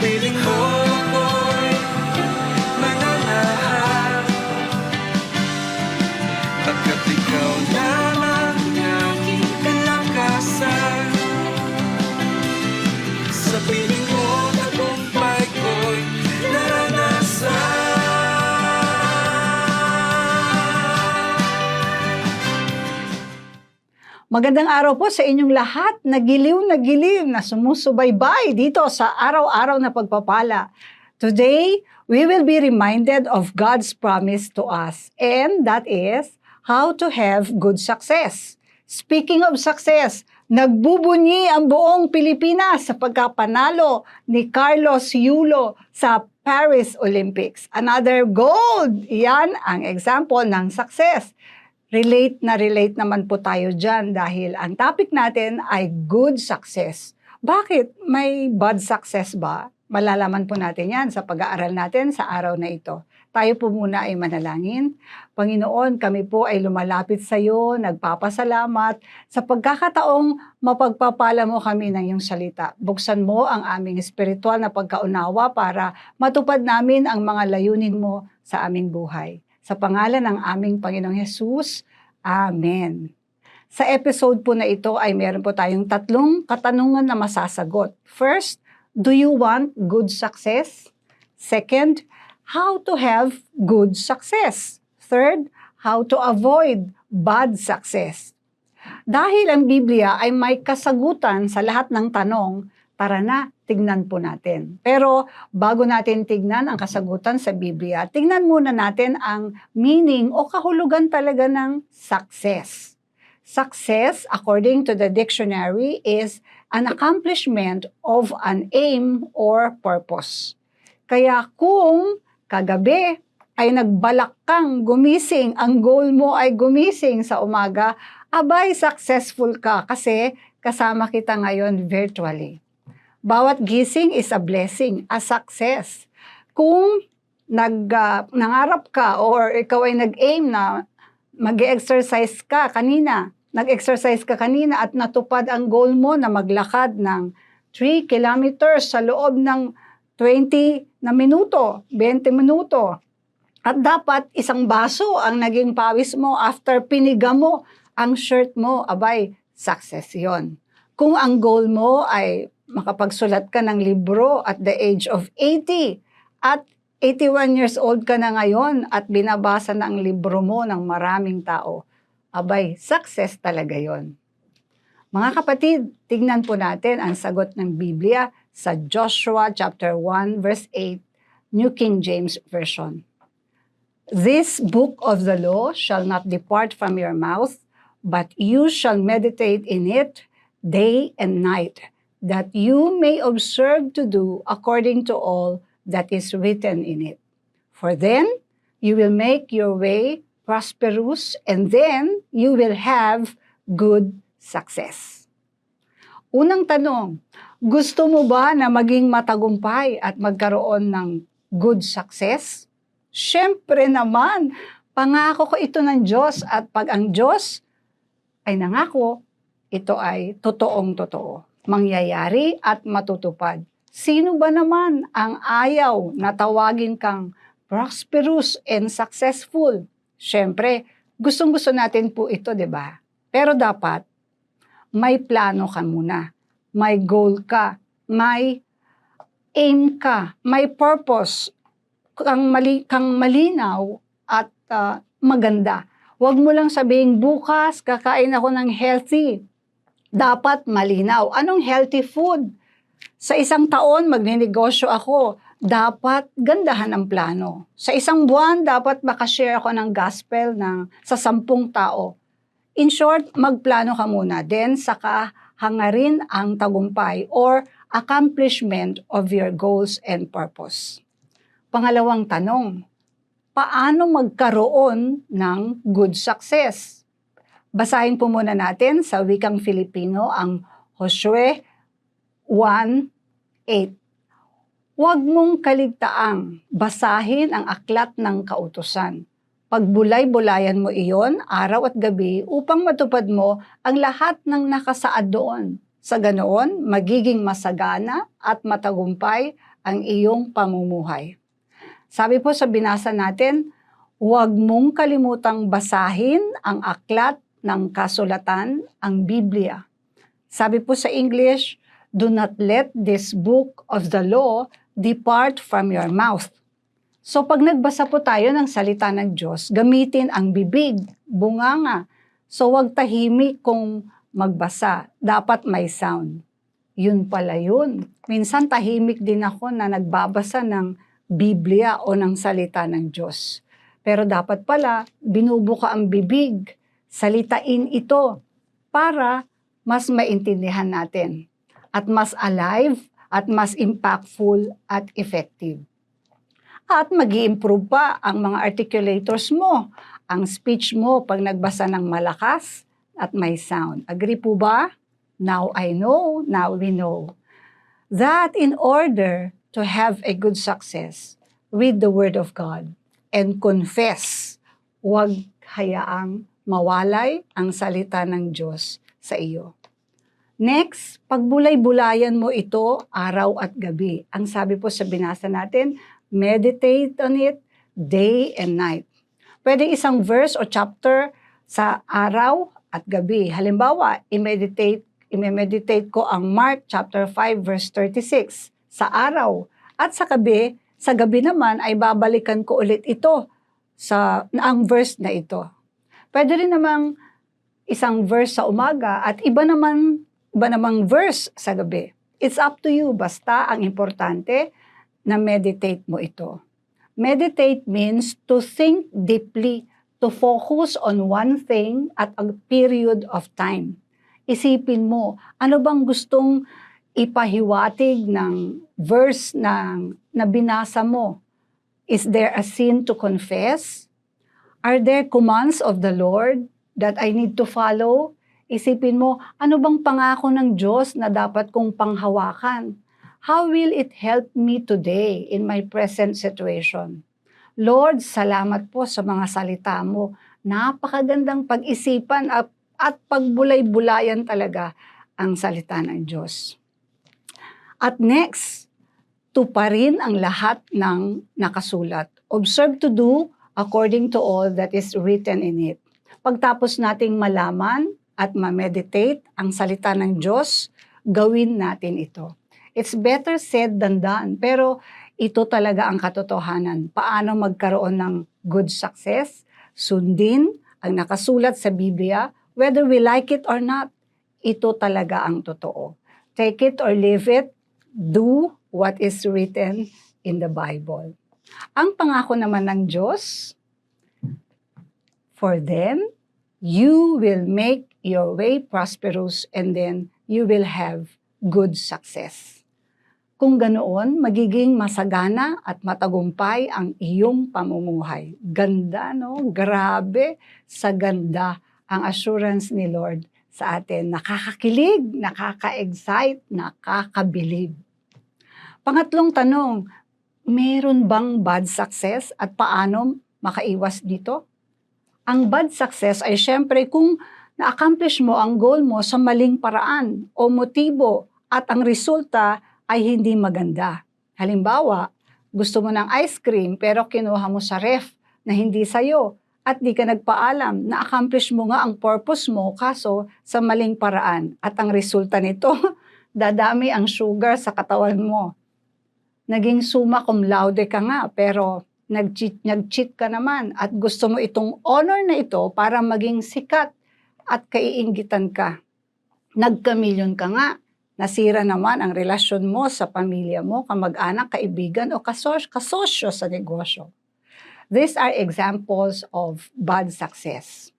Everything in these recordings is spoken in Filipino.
piling mo Magandang araw po sa inyong lahat na giliw na giliw na sumusubaybay dito sa araw-araw na pagpapala. Today, we will be reminded of God's promise to us and that is how to have good success. Speaking of success, nagbubunyi ang buong Pilipinas sa pagkapanalo ni Carlos Yulo sa Paris Olympics. Another gold! Yan ang example ng success relate na relate naman po tayo dyan dahil ang topic natin ay good success. Bakit? May bad success ba? Malalaman po natin yan sa pag-aaral natin sa araw na ito. Tayo po muna ay manalangin. Panginoon, kami po ay lumalapit sa iyo, nagpapasalamat sa pagkakataong mapagpapala mo kami ng iyong salita. Buksan mo ang aming espiritual na pagkaunawa para matupad namin ang mga layunin mo sa aming buhay. Sa pangalan ng aming Panginoong Yesus, Amen. Sa episode po na ito ay meron po tayong tatlong katanungan na masasagot. First, do you want good success? Second, how to have good success? Third, how to avoid bad success? Dahil ang Biblia ay may kasagutan sa lahat ng tanong, tara na, tignan po natin. Pero bago natin tignan ang kasagutan sa Biblia, tignan muna natin ang meaning o kahulugan talaga ng success. Success, according to the dictionary, is an accomplishment of an aim or purpose. Kaya kung kagabi ay nagbalak kang gumising, ang goal mo ay gumising sa umaga, abay successful ka kasi kasama kita ngayon virtually. Bawat gising is a blessing, a success. Kung nag, ah, nangarap ka or ikaw ay nag-aim na mag-exercise ka kanina, nag-exercise ka kanina at natupad ang goal mo na maglakad ng 3 kilometers sa loob ng 20 na minuto, 20 minuto. At dapat isang baso ang naging pawis mo after piniga mo ang shirt mo, abay, success yon. Kung ang goal mo ay makapagsulat ka ng libro at the age of 80 at 81 years old ka na ngayon at binabasa na ang libro mo ng maraming tao, abay, success talaga yon. Mga kapatid, tignan po natin ang sagot ng Biblia sa Joshua chapter 1 verse 8, New King James Version. This book of the law shall not depart from your mouth, but you shall meditate in it day and night, that you may observe to do according to all that is written in it. For then you will make your way prosperous, and then you will have good success. Unang tanong, gusto mo ba na maging matagumpay at magkaroon ng good success? Siyempre naman, pangako ko ito ng Diyos at pag ang Diyos ay nangako, ito ay totoong totoo. Mangyayari at matutupad. Sino ba naman ang ayaw na tawagin kang prosperous and successful? Siyempre, gustong-gusto natin po ito, di ba? Pero dapat, may plano ka muna. May goal ka. May aim ka. May purpose. Kang, mali, kang malinaw at ah, maganda. Huwag mo lang sabihin, bukas kakain ako ng healthy. Dapat malinaw. Anong healthy food? Sa isang taon, magninegosyo ako. Dapat gandahan ang plano. Sa isang buwan, dapat makashare ako ng gospel ng, sa sampung tao. In short, magplano ka muna. Then, saka hangarin ang tagumpay or accomplishment of your goals and purpose. Pangalawang tanong, paano magkaroon ng good success? Basahin po muna natin sa wikang Filipino ang Josue 1.8. Huwag mong kaligtaang basahin ang aklat ng kautusan. Pagbulay-bulayan mo iyon araw at gabi upang matupad mo ang lahat ng nakasaad doon. Sa ganoon, magiging masagana at matagumpay ang iyong pamumuhay. Sabi po sa binasa natin, huwag mong kalimutang basahin ang aklat ng kasulatan, ang Biblia. Sabi po sa English, do not let this book of the law depart from your mouth. So pag nagbasa po tayo ng salita ng Diyos, gamitin ang bibig, bunganga. So wag tahimik kung magbasa. Dapat may sound. Yun pala yun. Minsan tahimik din ako na nagbabasa ng Biblia o ng salita ng Diyos. Pero dapat pala, binubuka ang bibig, salitain ito para mas maintindihan natin at mas alive at mas impactful at effective. At mag improve pa ang mga articulators mo, ang speech mo pag nagbasa ng malakas at may sound. Agree po ba? Now I know, now we know. That in order to have a good success, read the Word of God and confess. Huwag hayaang mawalay ang salita ng Diyos sa iyo. Next, pagbulay-bulayan mo ito araw at gabi. Ang sabi po sa binasa natin, meditate on it day and night. Pwede isang verse o chapter sa araw at gabi. Halimbawa, i-meditate, i-meditate ko ang Mark chapter 5 verse 36 sa araw. At sa gabi, sa gabi naman ay babalikan ko ulit ito sa ang verse na ito. Pwede rin namang isang verse sa umaga at iba naman iba namang verse sa gabi. It's up to you. Basta ang importante na meditate mo ito. Meditate means to think deeply, to focus on one thing at a period of time. Isipin mo, ano bang gustong ipahiwatig ng verse ng, na binasa mo? Is there a sin to confess? Are there commands of the Lord that I need to follow? Isipin mo, ano bang pangako ng Diyos na dapat kong panghawakan? How will it help me today in my present situation? Lord, salamat po sa mga salita mo. Napakagandang pag-isipan at, at pagbulay-bulayan talaga ang salita ng Diyos. At next, tuparin ang lahat ng nakasulat. Observe to do according to all that is written in it. Pagtapos nating malaman at ma-meditate ang salita ng Diyos, gawin natin ito. It's better said than done, pero ito talaga ang katotohanan. Paano magkaroon ng good success? Sundin ang nakasulat sa Biblia, whether we like it or not. Ito talaga ang totoo. Take it or leave it, do what is written in the Bible. Ang pangako naman ng Diyos, for them, you will make your way prosperous and then you will have good success. Kung ganoon, magiging masagana at matagumpay ang iyong pamumuhay. Ganda, no? Grabe sa ganda ang assurance ni Lord sa atin. Nakakakilig, nakaka-excite, nakakabilib. Pangatlong tanong, meron bang bad success at paano makaiwas dito? Ang bad success ay syempre kung na-accomplish mo ang goal mo sa maling paraan o motibo at ang resulta ay hindi maganda. Halimbawa, gusto mo ng ice cream pero kinuha mo sa ref na hindi sa'yo at di ka nagpaalam, na-accomplish mo nga ang purpose mo kaso sa maling paraan at ang resulta nito, dadami ang sugar sa katawan mo. Naging summa cum laude ka nga pero nag-cheat, nag-cheat ka naman at gusto mo itong honor na ito para maging sikat at kaiinggitan ka. Nagkamilyon ka nga, nasira naman ang relasyon mo sa pamilya mo, kamag-anak, kaibigan o kasos kasosyo sa negosyo. These are examples of bad success.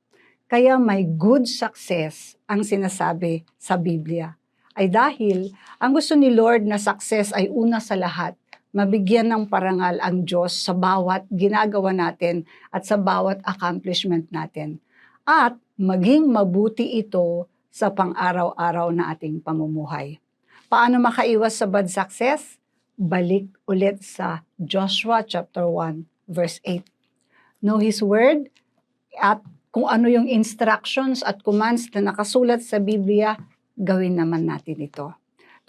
Kaya may good success ang sinasabi sa Biblia. Ay dahil ang gusto ni Lord na success ay una sa lahat, mabigyan ng parangal ang Diyos sa bawat ginagawa natin at sa bawat accomplishment natin. At maging mabuti ito sa pang-araw-araw na ating pamumuhay. Paano makaiwas sa bad success? Balik ulit sa Joshua chapter 1 verse 8. Know His Word at kung ano yung instructions at commands na nakasulat sa Biblia, gawin naman natin ito.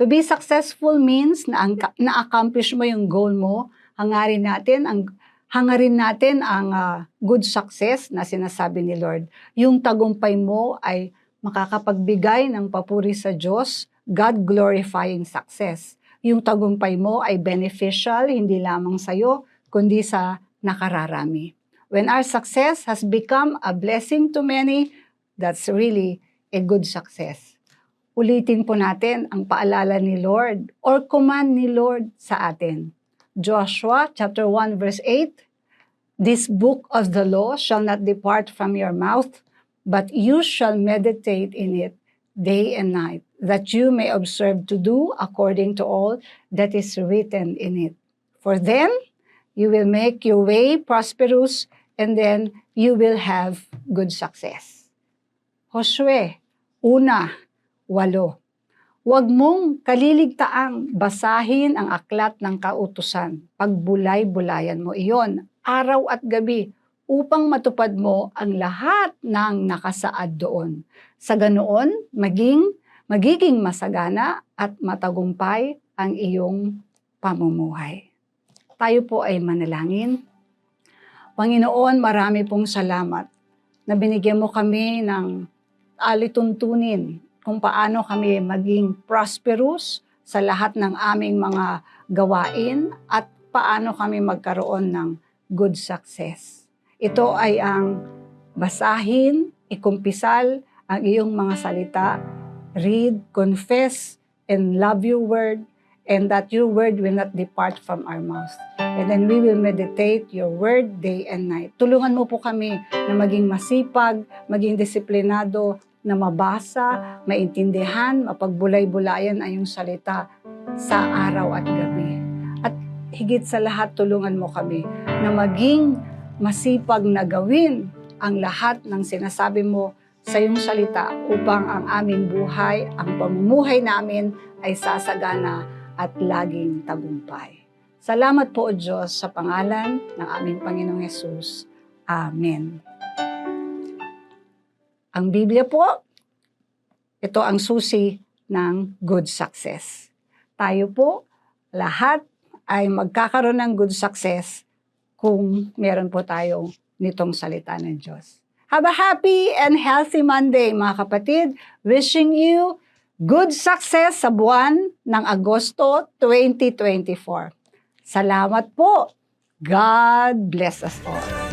To be successful means na ang- na-accomplish mo yung goal mo. Hangarin natin ang hangarin natin ang ah, good success na sinasabi ni Lord. Yung tagumpay mo ay makakapagbigay ng papuri sa Diyos, God glorifying success. Yung tagumpay mo ay beneficial hindi lamang sa iyo kundi sa nakararami. When our success has become a blessing to many, that's really a good success. Ulitin po natin ang paalala ni Lord or command ni Lord sa atin. Joshua chapter 1 verse 8, This book of the law shall not depart from your mouth, but you shall meditate in it day and night, that you may observe to do according to all that is written in it. For then you will make your way prosperous, and then you will have good success. Josue, una, walo. Huwag mong kaliligtaang basahin ang aklat ng kautusan. Pagbulay-bulayan mo iyon, araw at gabi, upang matupad mo ang lahat ng nakasaad doon. Sa ganoon, maging, magiging masagana at matagumpay ang iyong pamumuhay. Tayo po ay manalangin. Panginoon, marami pong salamat na binigyan mo kami ng alituntunin kung paano kami maging prosperous sa lahat ng aming mga gawain at paano kami magkaroon ng good success. Ito ay ang basahin, ikumpisal ang iyong mga salita, read, confess, and love your word, and that your word will not depart from our mouth. And then we will meditate your word day and night. Tulungan mo po kami na maging masipag, maging disiplinado, na mabasa, maintindihan, mapagbulay-bulayan ang iyong salita sa araw at gabi. At higit sa lahat, tulungan mo kami na maging masipag na gawin ang lahat ng sinasabi mo sa iyong salita upang ang aming buhay, ang pamumuhay namin ay sasagana at laging tagumpay. Salamat po o Diyos sa pangalan ng aming Panginoong Yesus. Amen. Ang Biblia po, ito ang susi ng good success. Tayo po, lahat ay magkakaroon ng good success kung meron po tayong nitong salita ng Diyos. Have a happy and healthy Monday, mga kapatid. Wishing you good success sa buwan ng Agosto 2024. Salamat po. God bless us all.